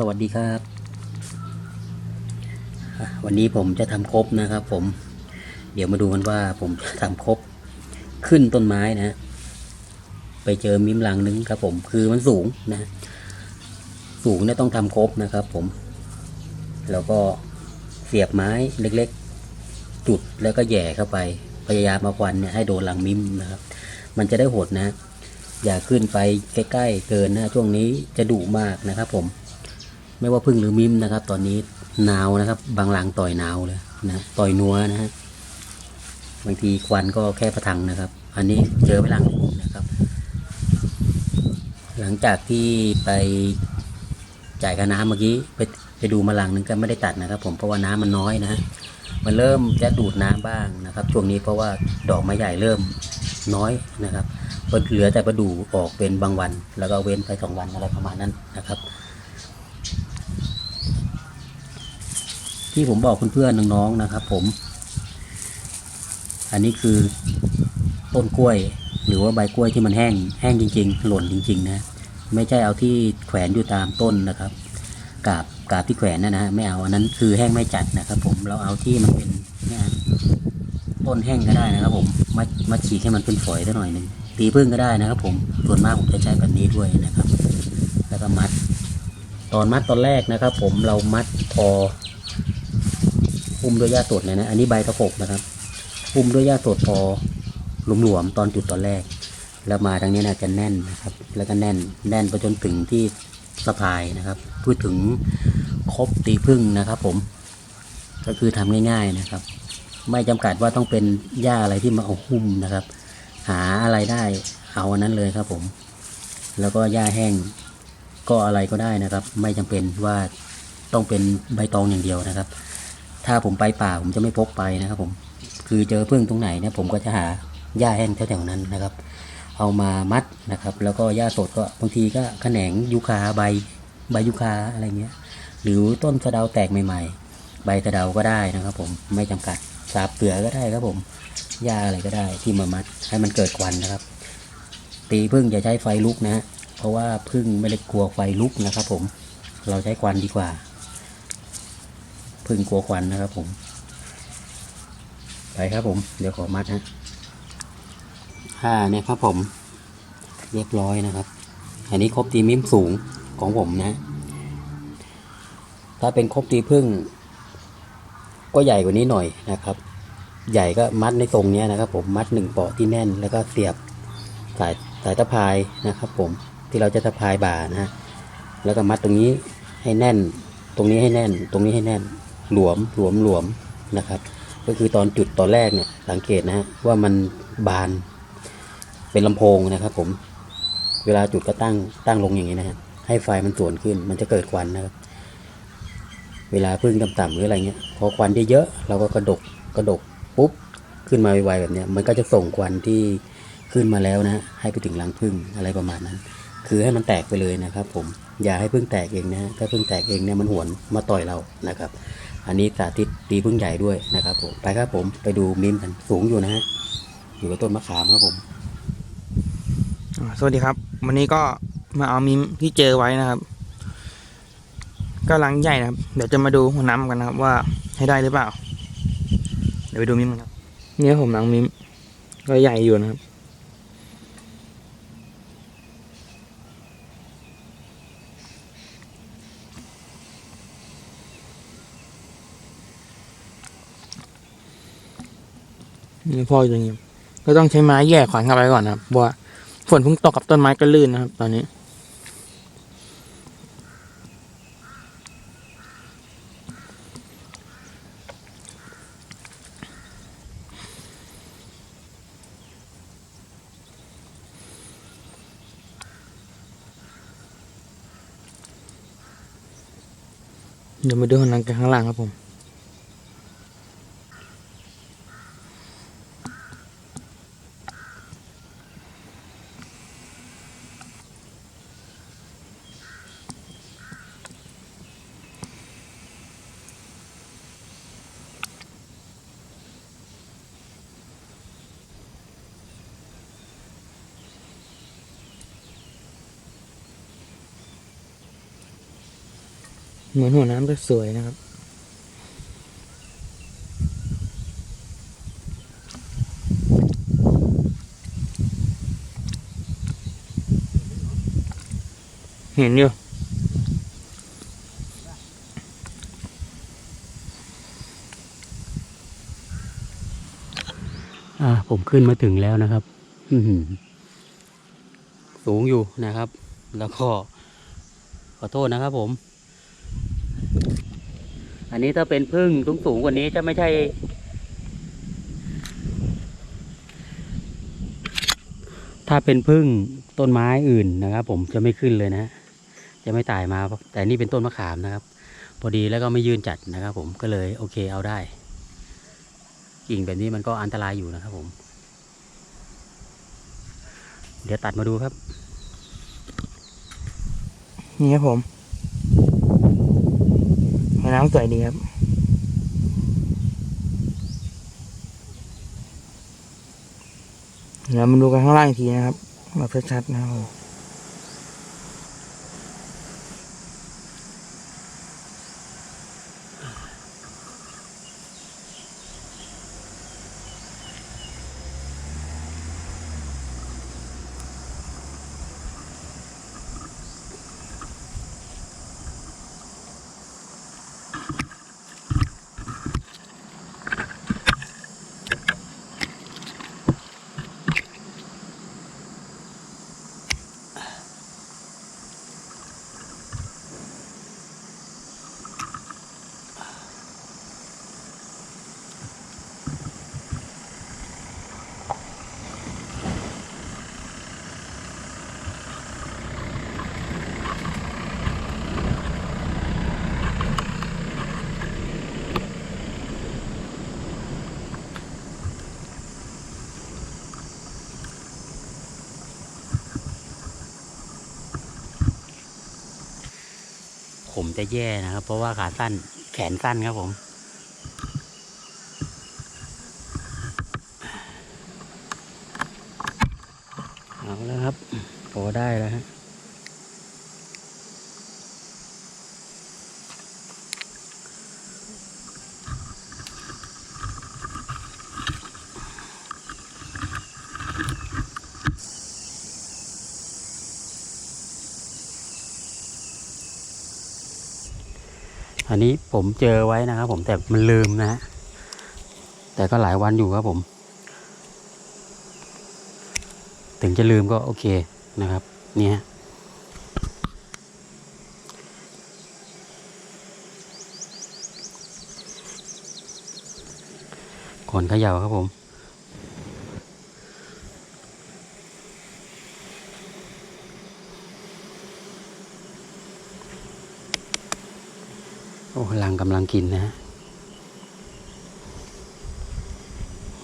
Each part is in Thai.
สวัสดีครับ วันนี้ผมจะทำครบนะครับ ผม เดี๋ยวมาดูกันว่าผมจะทำครบขึ้นต้นไม้นะ ไปเจอมิมหลังนึงครับผมคือมันสูงนะ สูงเนี่ยต้องทำครบนะครับ ผม แล้วก็เสียบไม้เล็กๆ จุดแล้วก็แย่เข้าไปพยายามมาควันเนี่ยให้โดนหลังมิมนะครับ มันจะได้หดนะอย่าขึ้นไปใกล้ๆเกินนะช่วงนี้จะดุมากนะครับผม ไม่ว่าพึ่งหรือมิมนะครับ ตอนนี้หนาวนะครับ บางหลังต่อยหนาวเลยนะต่อยนัวนะฮะบางทีควันก็แค่ประทังนะครับ อันนี้เจอไปหลังนะครับ หลังจากที่ไปจ่ายค่าน้ำเมื่อกี้ไปไปดูมาหลังนึงก็ไม่ได้ตัดนะครับ ผมเพราะว่าน้ำมันน้อยนะมันเริ่มจะดูดน้ำบ้างนะครับ ช่วงนี้เพราะว่าดอกไม้ใหญ่เริ่มน้อยนะครับเหลือแต่ประดูออกเป็นบางวัน แล้วก็เว้นไปสองวันอะไรประมาณนั้นนะครับ ที่ผมบอกเพื่อนๆน้องๆนะครับ ผม อันนี้คือต้นกล้วย หรือว่าใบกล้วยที่มันแห้ง แห้งจริง ๆ หล่นจริง ๆ นะ ไม่ใช่เอาที่แขวนอยู่ตามต้นนะครับกาบกาบที่แขวนนะนะไม่เอาอันนั้นคือแห้งไม่จัดนะครับ ผมเราเอาที่มันเป็นนี่ยต้นแห้งก็ได้นะครับ ผมมามาฉีกให้มันเป็นฝอยสักหน่อยหนึ่งตีพึ่งก็ได้นะครับ ผมส่วนมากผมจะใช้แบบนี้ด้วยนะครับ แล้วก็มัด ตอนมัดตอนแรกนะครับ ผมเรามัดพอ หุ้มด้วยหญ้าสดเลยนะ อันนี้ใบตะกกนะครับ หุ้มด้วยหญ้าสดพอหลวมๆตอนจุดตอนแรก แล้วมาทางนี้นะจะแน่นนะครับ แล้วก็แน่นแน่นไปจนถึงที่สะพายนะครับพูดถึงครบตีพึ่งนะครับผม ก็คือทำง่าย ๆนะครับ ไม่จำกัดว่าต้องเป็นหญ้าอะไรที่มาเอาหุ้มนะครับ หาอะไรได้เอาอันนั้นเลยครับผม แล้วก็หญ้าแห้งก็อะไรก็ได้นะครับ ไม่จำเป็นว่าต้องเป็นใบตองอย่างเดียวนะครับ ถ้าผมไปป่าผมจะไม่พกไปนะครับผมคือเจอพึ่งตรงไหนเนี่ยผมก็จะหาหญ้าแห้งแถวๆนั้นนะครับ เอามามัดนะครับ แล้วก็หญ้าสดก็บางทีก็แขนงยูคาใบใบยูคาอะไรเงี้ย หรือต้นสะเดาแตกใหม่ๆ ใบสะเดาก็ได้นะครับ ผมไม่จำกัดสาบเปลือก็ได้ครับผมหญ้าอะไรก็ได้ที่มามัดให้มันเกิดควันนะครับ ตีพึ่งอย่าใช้ไฟลุกนะเพราะว่าพึ่งไม่ได้กลัวไฟลุกนะครับ ผมเราใช้ควันดีกว่า พึ่งกลัวควันนะครับผม ไปครับผม เดี๋ยวขอมัดฮะห้าเนี่ยครับผม เรียบร้อยนะครับ อันนี้ครบตีมิมสูงของผมนะ ถ้าเป็นครบตีพึ่ง ก็ใหญ่กว่านี้หน่อยนะครับ ใหญ่ก็มัดในทรงเนี้ยนะครับ ผมมัดหนึ่งเปาะที่แน่นแล้วก็เสียบสายสายตะพายนะครับผมที่เราจะตะพายบ่านะ แล้วก็มัดตรงนี้ให้แน่น ตรงนี้ให้แน่น ตรงนี้ให้แน่น หลวมหลวมหลวมนะครับ ก็คือตอนจุดตอนแรกเนี่ยสังเกตนะฮะว่ามันบานเป็นลำโพงนะครับ ผม เวลาจุดก็ตั้งตั้งลงอย่างนี้นะฮะให้ไฟมันส่วนขึ้น มันจะเกิดควันนะครับ เวลาพึ่งต่ำๆหรืออะไรเงี้ยพอควันเยอะๆเราก็กระดกกระดกปุ๊บขึ้นมาไวๆแบบเนี้ยมันก็จะส่งควันที่ขึ้นมาแล้วนะให้ไปถึงรังพึ่งอะไรประมาณนั้น คือให้มันแตกไปเลยนะครับ ผมอย่าให้พึ่งแตกเองนะถ้าพึ่งแตกเองเนี่ยมันหวนมาต่อยเรานะครับ อันนี้สาธิตตีพึ่งใหญ่ด้วยนะครับผมไปครับผมไปดูมิมกันสูงอยู่นะฮะอยู่กับต้นมะขามครับผมอ่าสวัสดีครับ วันนี้ก็มาเอามิมที่เจอไว้นะครับก็ลังใหญ่นะครับ เดี๋ยวจะมาดูหัวน้ำกันนะครับ ว่าให้ได้หรือเปล่า เดี๋ยวไปดูมิมกันครับเนี่ยผมหลังมิมก็ใหญ่อยู่นะครับ นี่พ่ออยู่างนี้ก็ต้องใช้ไม้แย่ขวานเข้าไปก่อนนะครับเพราะว่าฝนเพิ่งตกกับต้นไม้ก็ลื่นนะครับ ตอนนี้ เดี๋ยวมาดูหัวหนังกันข้างล่างครับผม เหมือนหัวน้ำจะสวยนะครับ เห็นอยู่อ่าผมขึ้นมาถึงแล้วนะครับอื้อหือสูงอยู่นะครับ แล้วก็ขอโทษนะครับผม อันนี้ถ้าเป็นพึ่งสูงสูงๆกว่านี้จะไม่ใช่ ถ้าเป็นพึ่งต้นไม้อื่นนะครับ ผมจะไม่ขึ้นเลยนะ จะไม่ตายมา แต่นี่เป็นต้นมะขามนะครับ พอดีแล้วก็ไม่ยืนจัดนะครับ ผมก็เลยโอเคเอาได้ กิ่งแบบนี้มันก็อันตรายอยู่นะครับ ผม เดี๋ยวตัดมาดูครับ นี่ครับผม น้ำสวยดีครับ เดี๋ยวมาดูกันข้างล่างอีกทีนะครับ แบบชัดๆนะครับ ผมผมจะแย่นะครับ เพราะว่าขาสั้นแขนสั้นครับผม เอาแล้วครับพอได้แล้วฮะ อันนี้ผมเจอไว้นะครับผมแต่มันลืมนะฮะแต่ก็หลายวันอยู่ครับผม ถึงจะลืมก็โอเคนะครับ เนี่ยก่อนเขย่าครับผม โอ้ลัง กำลังกินนะ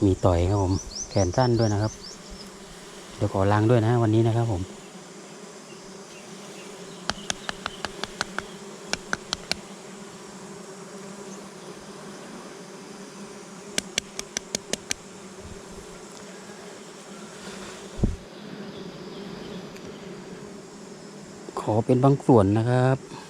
มีต่อยครับผม แขนสั้นด้วยนะครับ เดี๋ยวขอลังด้วยนะวันนี้นะครับผมขอเป็นบางส่วนนะครับ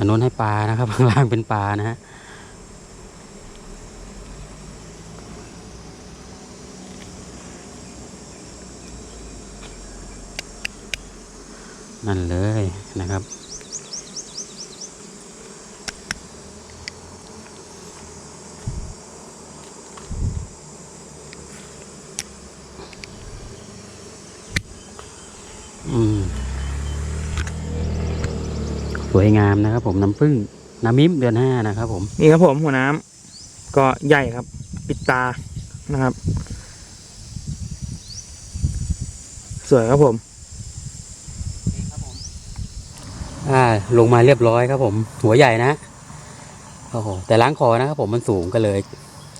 อันนู้นให้ปลานะครับข้างล่างเป็นปลานะฮะนั่นเลยนะครับอืม สวยงามนะครับ ผมน้ำผึ้งน้ำมิมเดือนห้านะครับ ผมนี่ครับผมหัวน้ำก็ใหญ่ครับ ปิดตานะครับ สวยครับผมอ่าลงมาเรียบร้อยครับ ผม หัวใหญ่นะโอ้โหแต่ล้างคอนะครับผมมันสูงก็เลย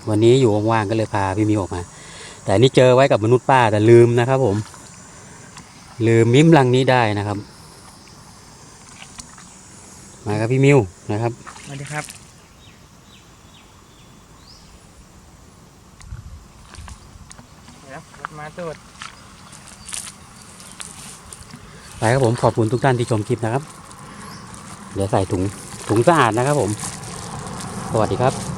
วันนี้อยู่ว่างๆก็เลยพาพี่มิวออกมา แต่อันนี่เจอไว้กับมนุษย์ป้าแต่ลืมนะครับ ผม ลืมมิมลังนี้ได้นะครับ มาครับพี่มิวนะครับสวัสดีครับ มาตูดไปครับผมขอบคุณทุกท่านที่ชมคลิปนะครับ เดี๋ยวใส่ถุงถุงสะอาดนะครับผม สวัสดีครับ